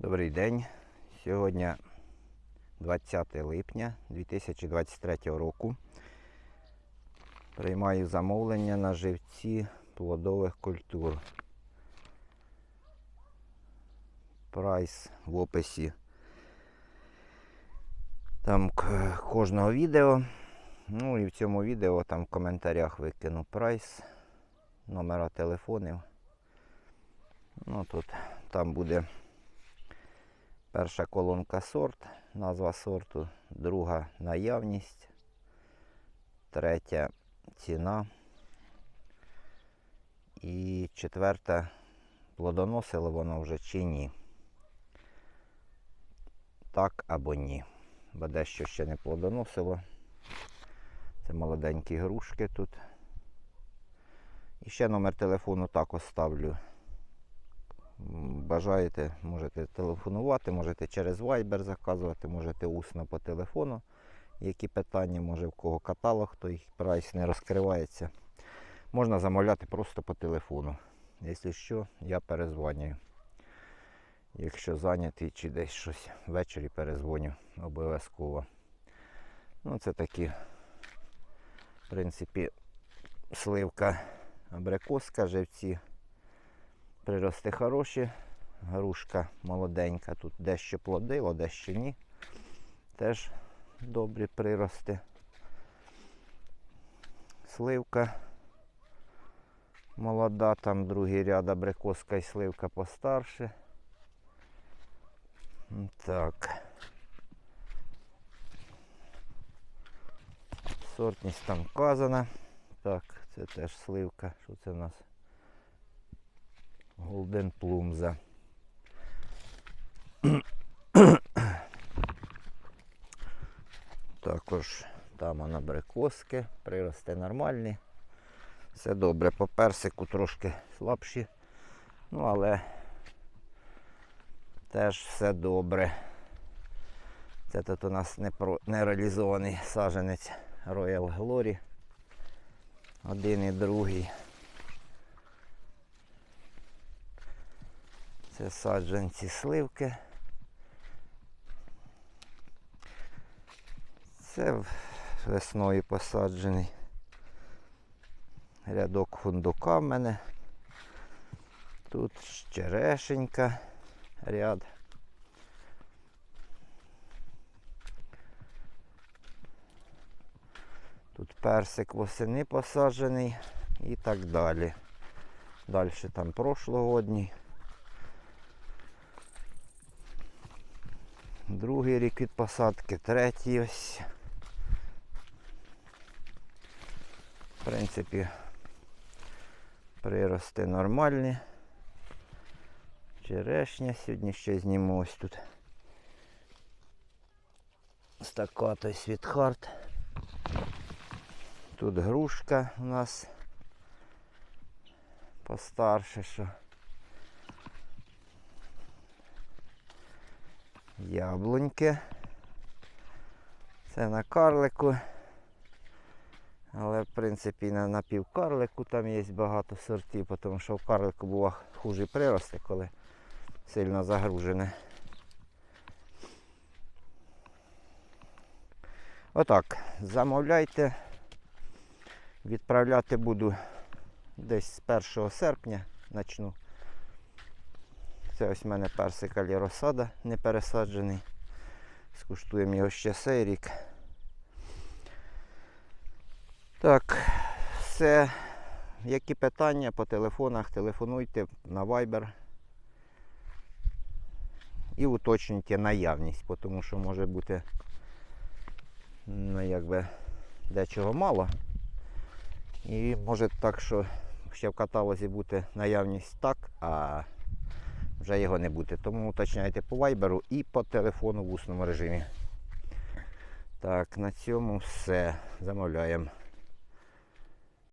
Добрий день. Сьогодні 20 липня 2023 року. Приймаю замовлення на живці плодових культур. Прайс в описі там кожного відео. Ну і в цьому відео там в коментарях викину прайс, номера телефонів. Ну тут там буде Перша колонка сорт, назва сорту, друга наявність, третя ціна. І четверта плодоносило воно вже чи ні. Так або ні. Бо дещо ще не плодоносило. Це молоденькі грушки тут. І ще номер телефону також ставлю. Бажаєте, можете телефонувати, можете через Viber заказувати, можете усно по телефону. Які питання, може в кого каталог, той прайс не розкривається. Можна замовляти просто по телефону. Якщо що, я перезвонюю. Якщо зайнятий чи десь щось ввечері перезвоню обов'язково. Ну, це такі, в принципі, сливка абрикоска, живці прирости хороші. Грушка молоденька. Тут дещо плодило, дещо ні. Теж добрі прирости. Сливка молода, там другий ряд абрикоска і сливка постарше. Так. Сортність там вказана. Так, це теж сливка. Що це в нас? Голден Плумза. Також там анабрикоски, прирости нормальні. Все добре. По персику трошки слабші. Ну, але теж все добре. Це тут у нас нереалізований саженець Royal Glory. Один і другий. Це саджанці сливки. Це весною посаджений. Рядок фундука в мене. Тут черешенька ряд. Тут персик восени посаджений і так далі. Далі там прошлогодній. Другий рік від посадки, третій ось. В принципі, прирости нормальні. Черешня сьогодні ще зніму ось тут. Стакато світхарт. Тут грушка у нас постарше, що. Яблуньки. Це на карлику. Але в принципі на напівкарлику там є багато сортів, тому що в карлику бува хужі прирости, коли сильно загружене. Отак, замовляйте. Відправляти буду десь з 1 серпня почну. Це ось в мене персик аліросада не пересаджений. Скуштуємо його ще цей рік. Так, все. Які питання по телефонах, телефонуйте на Viber і уточнюйте наявність, тому що може бути ну, якби дечого мало. І може так, що ще в каталозі бути наявність так, а вже його не буде. Тому уточняйте по вайберу і по телефону в усному режимі. Так, на цьому все. Замовляємо.